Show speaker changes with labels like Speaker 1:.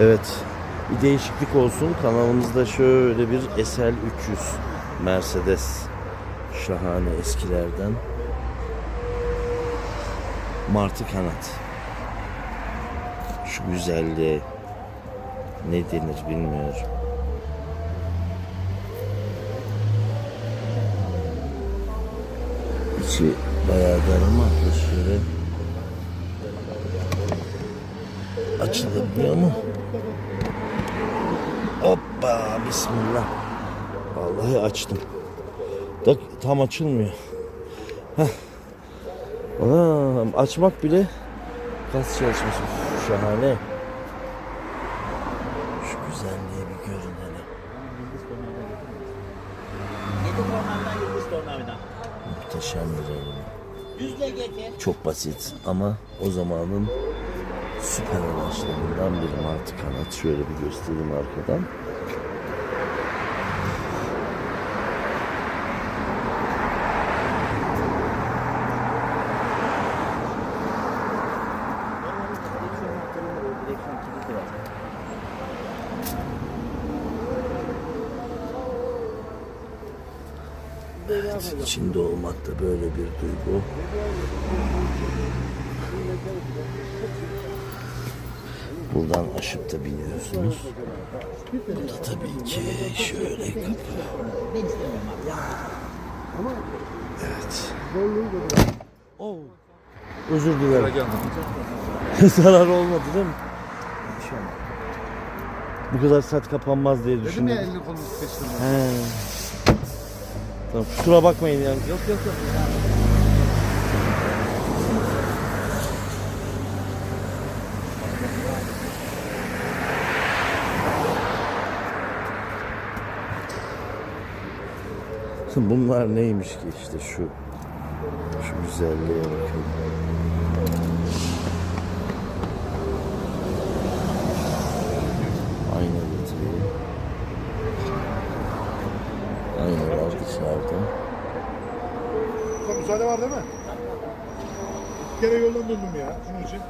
Speaker 1: Evet. Bir değişiklik olsun. Kanalımızda şöyle bir SL 300 Mercedes. Şahane eskilerden. Martı kanat. Şu güzelliğe ne denir bilmiyorum. İçi bayağı dar ama şöyle açılabiliyor mu? Hoppa bismillah. Vallahi açtım. Da tam açılmıyor. Heh. Anam, açmak bile kas çalışması. Şahane. Şu güzelliğe bir görün hele. Muhteşem bir
Speaker 2: getir.
Speaker 1: Çok basit ama o zamanın süper araçlarından biri Martı kanat. Şöyle bir göstereyim arkadan. Evet, içinde olmak da böyle bir duygu. Buradan aşıp da biniyorsunuz. Bu da tabii ki şöyle kapı. Evet. Oh. Özür dilerim. Zarar olmadı değil mi? Bu kadar sert kapanmaz diye
Speaker 3: Dedim
Speaker 1: düşündüm.
Speaker 3: ya elini kolunu sıkıştırma.
Speaker 1: Tamam, kusura bakmayın yani.
Speaker 3: Yok yok yok.
Speaker 1: Bunlar neymiş ki işte şu şu güzelliğe bakın. Ayna getiriyor. Aynalar dışarıda.
Speaker 3: Müsaade var değil mi? Bir kere yoldan döndüm ya. Şunun için.